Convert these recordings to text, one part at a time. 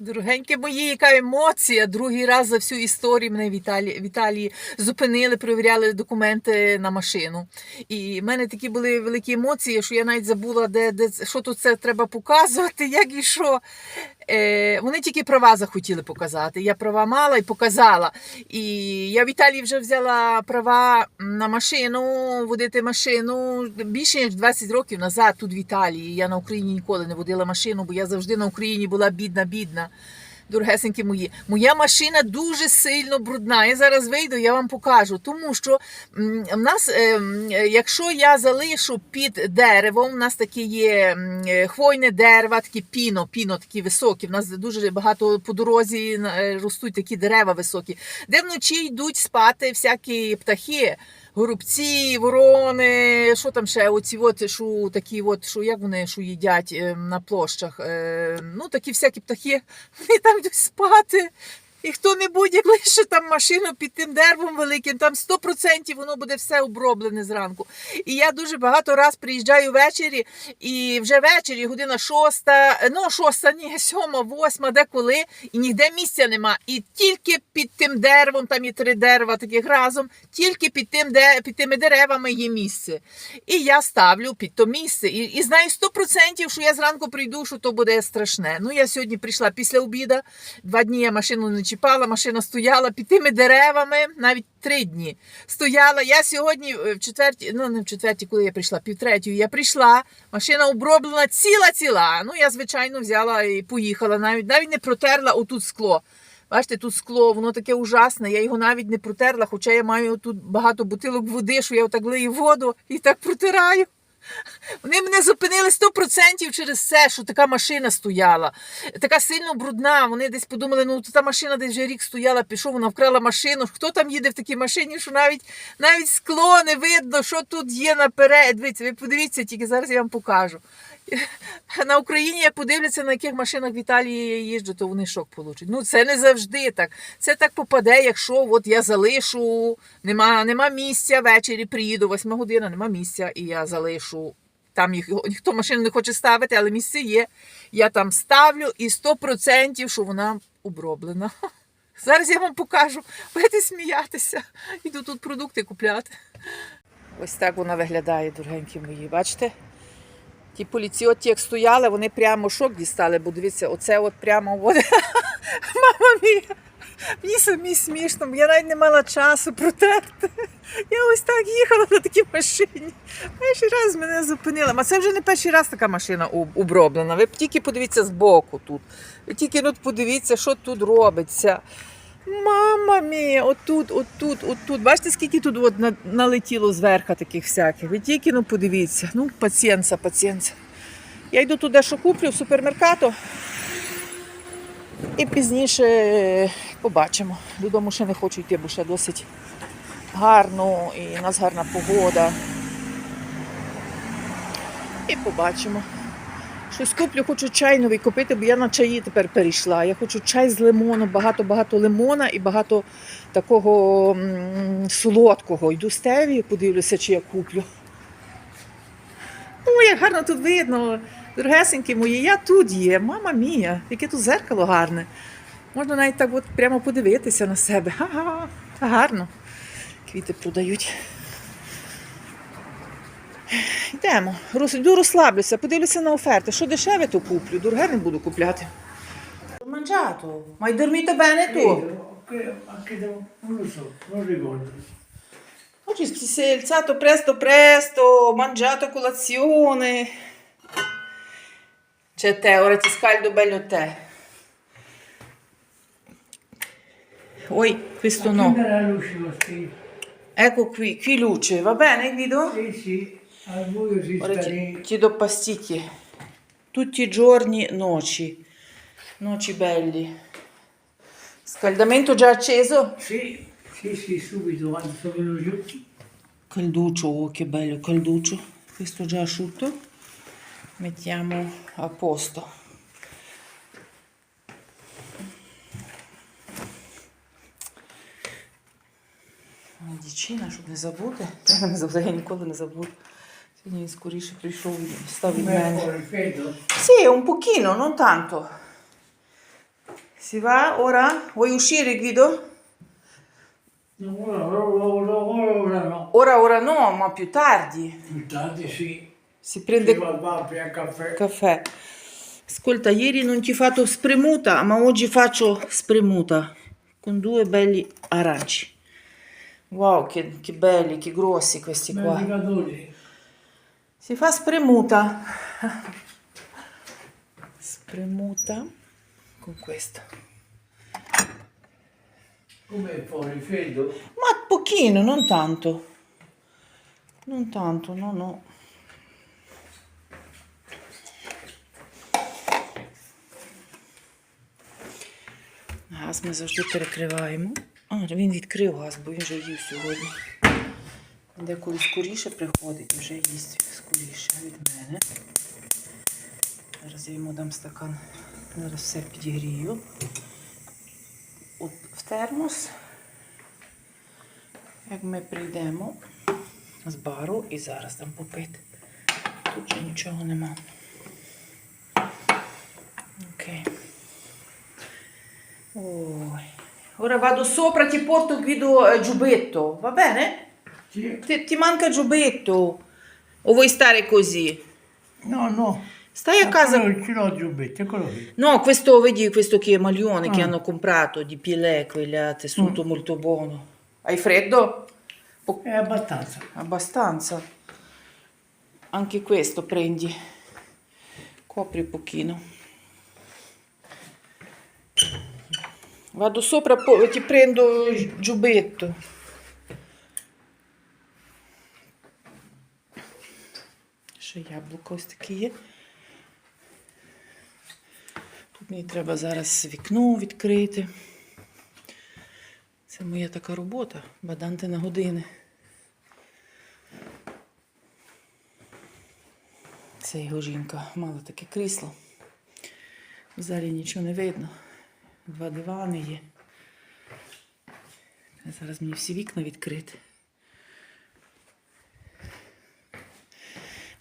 Дорогенькі мої, яка емоція. Другий раз за всю історію мене в Італії, в Італії зупинили, перевіряли документи на машину. І в мене такі були великі емоції, що я навіть забула, де, де що тут це треба показувати, як і що. Е, вони тільки права захотіли показати. Я права мала і показала. І я в Італії вже взяла права на машину, водити машину більше ніж 20 років назад, тут в Італії. Я на Україні ніколи не водила машину, бо я завжди на Україні була бідна, бідна. Дорогесенькі мої, моя машина дуже сильно брудна. Я зараз вийду, я вам покажу. Тому що в нас, е, якщо я залишу під деревом, у нас такі є е, хвойне дерева, такі піно, піно такі високі. У нас дуже багато по дорозі е, ростуть такі дерева високі, де вночі йдуть спати всякі птахи. Горобці, ворони, що там ще, оці от, що такі от, що як вони що їдять е, на площах. Е, ну, такі всякі птахи, вони там йдуть спати. І хто-небудь, як лише там машину під тим деревом великим, там 100% воно буде все оброблене зранку. І я дуже багато раз приїжджаю ввечері, і вже ввечері година шоста, ну шоста, ні, сьома, восьма, деколи, і ніде місця нема. І тільки під тим деревом, там є три дерева таких разом, тільки під, тим, де, під тими деревами є місце. І я ставлю під то місце. І, і знаю 100%, що я зранку прийду, що то буде страшне. Ну, я сьогодні прийшла після обіда, два дні я машину не чіпала, машина стояла під тими деревами, навіть три дні стояла. Я сьогодні е, в четвертій, ну не в четвертій, коли я прийшла, півтретю, я прийшла, машина оброблена ціла-ціла. Ну, я, звичайно, взяла і поїхала, навіть навіть не протерла отут скло. Бачите, тут скло, воно таке ужасне. Я його навіть не протерла, хоча я маю тут багато бутилок води, що я отак лию воду і так протираю. Вони мене зупинили 100% через це, що така машина стояла. Така сильно брудна. Вони десь подумали, ну та машина десь вже рік стояла, пішов, вона вкрала машину. Хто там їде в такій машині, що навіть навіть скло не видно, що тут є наперед. Дивіться, ви подивіться, тільки зараз я вам покажу. На Україні, як подивляться, на яких машинах в Італії їжджу, то вони шок получать. Ну це не завжди так. Це так попаде, якщо от я залишу, нема, нема місця, ввечері приїду, восьма година, нема місця, і я залишу. Там їх ніхто машину не хоче ставити, але місце є. Я там ставлю і 100% що вона оброблена. Зараз я вам покажу. Будете сміятися. Іду тут продукти купляти. Ось так вона виглядає, дорогенькі мої. Бачите? Ті поліціоті, як стояли, вони прямо шок дістали, бо дивіться, оце от прямо. Мама мія. Мені самі смішно, я навіть не мала часу протерти. Я ось так їхала на такій машині. Перший раз мене зупинила. А це вже не перший раз така машина оброблена. Ви тільки подивіться збоку тут. Ви тільки ну, подивіться, що тут робиться. Мама мія, отут, отут, отут. Бачите, скільки тут от налетіло зверху таких всяких. Ви тільки ну подивіться. Ну, пацієнца, пацієнца. Я йду туди, що куплю в супермеркато. І пізніше е, побачимо. Додому ще не хочу йти, бо ще досить гарно і у нас гарна погода. І побачимо. Щось куплю, хочу чай новий купити, бо я на чаї тепер перейшла. Я хочу чай з лимоном, багато-багато лимона і багато такого м, солодкого. Йду з теві, подивлюся, чи я куплю. Ой, як гарно тут видно. Дорогесенькі мої, я тут є. Мама мія, яке тут зеркало гарне. Можна навіть так от прямо подивитися на себе. Ага, гарно. Квіти продають. Йдемо. Рос- Йду розслаблюся, подивлюся на оферти. Що дешеве, то куплю. Дороге не буду купляти. Mangiato. Ma hai dormito bene tu? Credo, anche da, non lo so, non ricordo. Oggi ti sei alzato presto presto, ho mangiato colazione. C'è te, ora ti scaldo bello te. Oi, questo no. Accendere la luce così. Ecco qui, qui luce, va bene Guido? Sì, sì, Lì. ti do pasticche. Tutti i giorni noci. Noci belli. Scaldamento già acceso? Sì, sì, sì, subito quando sono venuto giù. Calduccio, oh che bello, calduccio. Questo già asciutto. Mettiamo a posto. Медicina, щоб не забути. Не забути, я ніколи не забуду. Quindi scorrisce prishov, sta vivendo. Sì, un pochino, non tanto. Si va ora? Vuoi uscire Guido? Ora, ora no, ma più tardi. Più tardi sì. Si prende si va al bar, il caffè. caffè. Ascolta, ieri non ti ho fatto spremuta, ma oggi faccio spremuta con due belli aranci. Wow, che, che belli, che grossi questi qua. Cadoli Si fa spremuta. Spremuta con questo. Come fuori, freddo? Ma pochino, non tanto. Non tanto, no, no. Газ ми завжди перекриваємо. А, він відкрив газ, бо він вже їв сьогодні. Деколи скоріше приходить, вже їсть скоріше від мене. Зараз я йому дам стакан. Зараз все підігрію. От в термос. Як ми прийдемо з бару і зараз там попити. Тут же нічого нема. Окей. Ой. Ora vado sopra, ti porto Guido eh, giubbetto, va bene? Sì. Ti, ti manca il giubbetto. O vuoi stare così? No, no. Stai a casa. Eccolo, ce l'ho il giubbetto, eccolo qui. No, questo vedi questo che è maglione che Ah. hanno comprato di Pielè, quel tessuto molto buono. Hai freddo? Po- È abbastanza. abbastanza. Anche questo prendi. Copri un pochino. Vado sopra, poi ti prendo il giubbetto. Ще яблуко ось таке є. Тут мені треба зараз вікно відкрити. Це моя така робота, баданти на години. Це його жінка мала таке крісло. В залі нічого не видно. Два дивани є. Зараз мені всі вікна відкрити.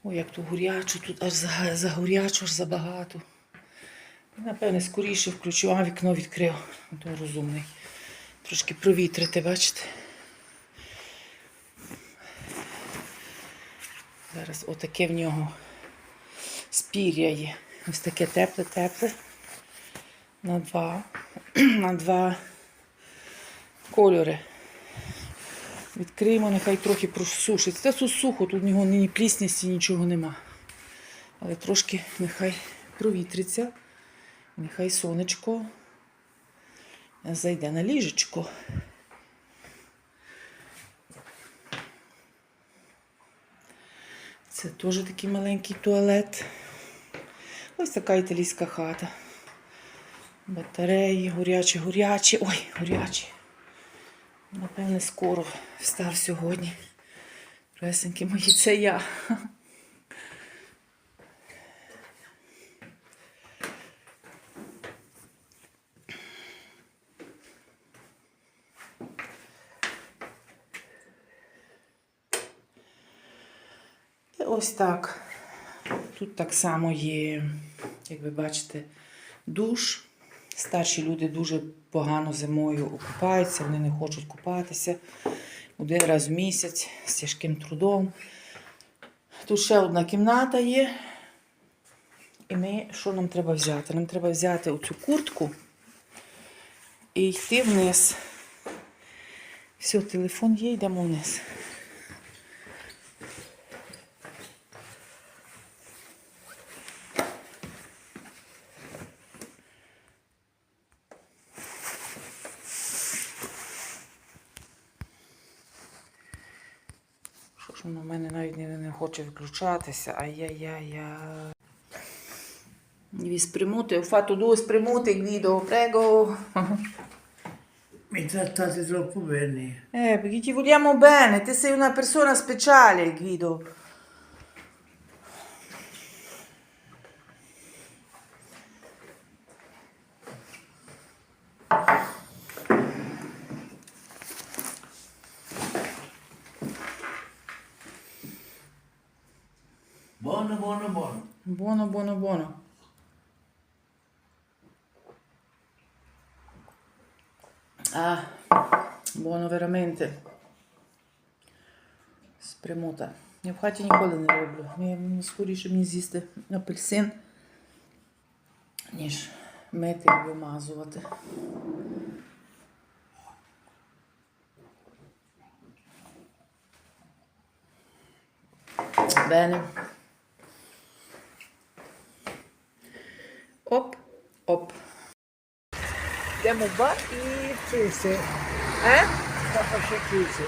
Ой, як тут горячо, тут аж за, загорячо, аж забагато. Напевне, скоріше включу, а вікно відкрив. То розумний. Трошки провітрити, бачите? Зараз отаке в нього спір'я є. Ось таке тепле-тепле. На два. На два кольори. Відкриємо, нехай трохи просушиться. Це сухо, тут в нього ні пліснясті, нічого нема. Але трошки нехай провітриться. Нехай сонечко зайде на ліжечко. Це теж такий маленький туалет. Ось така італійська хата. Батареї, горячі, горячі. Ой, горячі. Напевне, скоро встав сьогодні. Пресеньки мої, це я. І ось так. Тут так само є, як ви бачите, душ. Старші люди дуже погано зимою купаються, вони не хочуть купатися один раз в місяць з тяжким трудом. Тут ще одна кімната є. І ми, що нам треба взяти? Нам треба взяти оцю куртку і йти вниз. Все, телефон є, йдемо вниз. воно в мене навіть не, не хоче виключатися. Ай-яй-яй-яй. Devi spremute, ho fatto due spremute, Guido, prego. Mi trattate troppo bene. Eh, perché ti vogliamo bene, te sei una persona speciale, Guido. Buono. Buono, buono. Ah, buono veramente. Спрямута. Я в хаті ніколи не роблю. Мені скоріше мені з'їсти апельсин, ніж мити і вимазувати. Бене. Оп, оп. Йдемо в бар і Chiuse, Е? capace chiuse.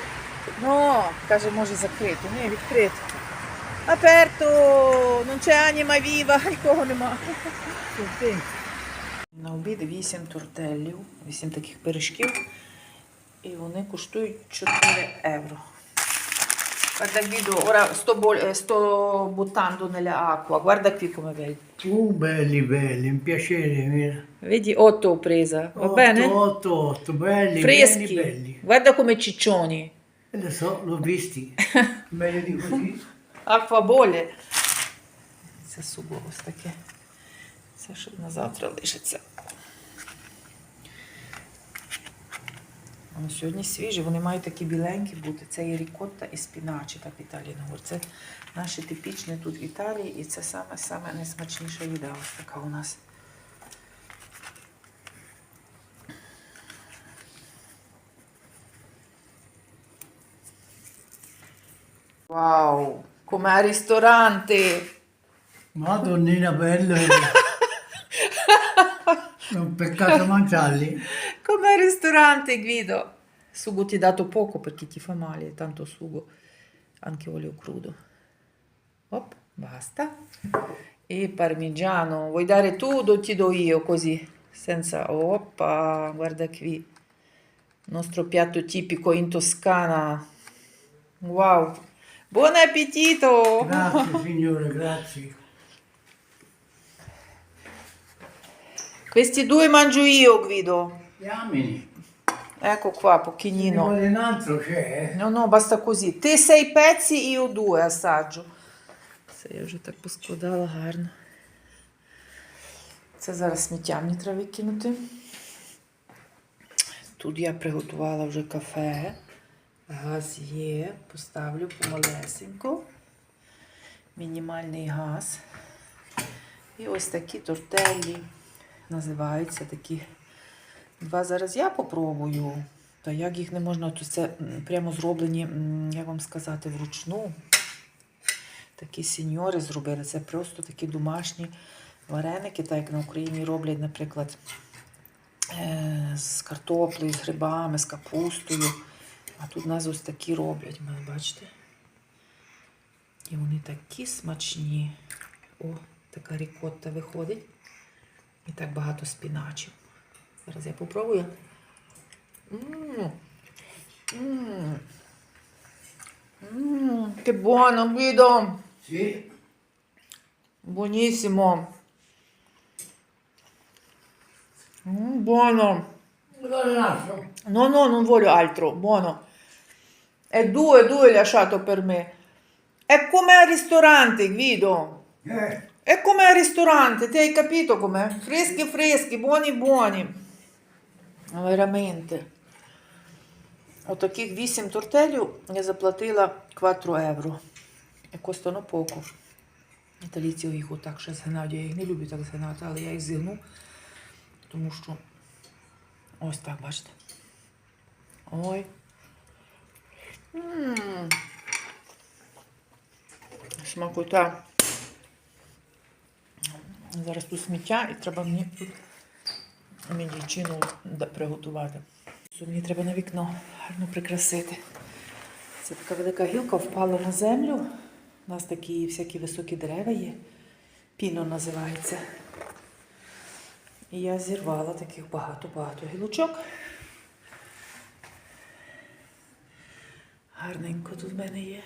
Ну, каже, може закрито. Ні, відкрито. Аперто! Non c'è anima viva, нікого нема. На обід 8 тортелів, 8 таких пиріжків. І вони коштують 4 евро. Guarda Guido, ora sto, bol- eh, sto buttando nella acqua, guarda qui come vedi. Uh, belli, belli, un piacere. Mira. Vedi, 8 ho presa, va Otto, bene? Otto, otto, belli, Freschi, belli, belli. guarda come ciccioni. E lo so, l'ho visti. Meglio di così. Аква болі. Це субота ось таке. Це ще на завтра лишиться. Вони сьогодні свіжі, вони мають такі біленькі бути. Це є рікотта і спіначі, так в Італії говорять. Це наше типічне тут в Італії, і це саме саме найсмачніша їда. Ось така у нас. Вау! Com'è ristorante! Madonnina bello. È un peccato mangiarli. Com'è ristorante, Guido? Sugo ti ho dato poco perché ti fa male, tanto sugo, anche olio crudo. Op, basta. E parmigiano, vuoi dare tu o ti do io così? Senza, oppa, guarda qui. Il nostro piatto tipico in Toscana. Wow. Buon appetito! Grazie signore, grazie. Questi due mangio io, Guido. Diamine. Ecco qua, pochino. un altro c'è? No, no, basta così. Ти sei pezzi, io due assaggio. Це я вже так поскладала гарно. Це зараз сміття мені треба викинути. Тут я приготувала вже кафе. Газ є. Поставлю помалесенько. Мінімальний газ. І ось такі тортелі. Називаються такі. Два зараз я попробую. Та як їх не можна, то це прямо зроблені, як вам сказати, вручну. Такі сеньори зробили. Це просто такі домашні вареники, так як на Україні роблять, наприклад, е, з картоплею, з грибами, з капустою. А тут нас ось такі роблять, мене бачите? І вони такі смачні. О, така рікотта виходить. І так багато спіначів. Зараз я попробую. Mmm. Mmm. Mmm, che buono, Guido. Sì. Buonissimo. Mm, buono. Vuole un altro? No, no, non voglio altro. Buono. E due, due lasciato per me. È come al ristorante, Guido. Eh, È come al ristorante, ti hai capito com'è? Freschi, freschi, buoni, buoni. Veramente. Отаких 8 тортелів я заплатила 4 євро. Коштує поко. Італійці їх отак ще згинають. Я їх не люблю так згинати, але я їх згину, тому що ось так, бачите. Ой. М. Смакота. Зараз тут сміття і треба мені тут медичину да- приготувати. Мені треба на вікно гарно прикрасити. Це така велика гілка впала на землю. У нас такі всякі високі дерева є. Піно називається. І я зірвала таких багато-багато гілочок. Гарненько тут в мене є.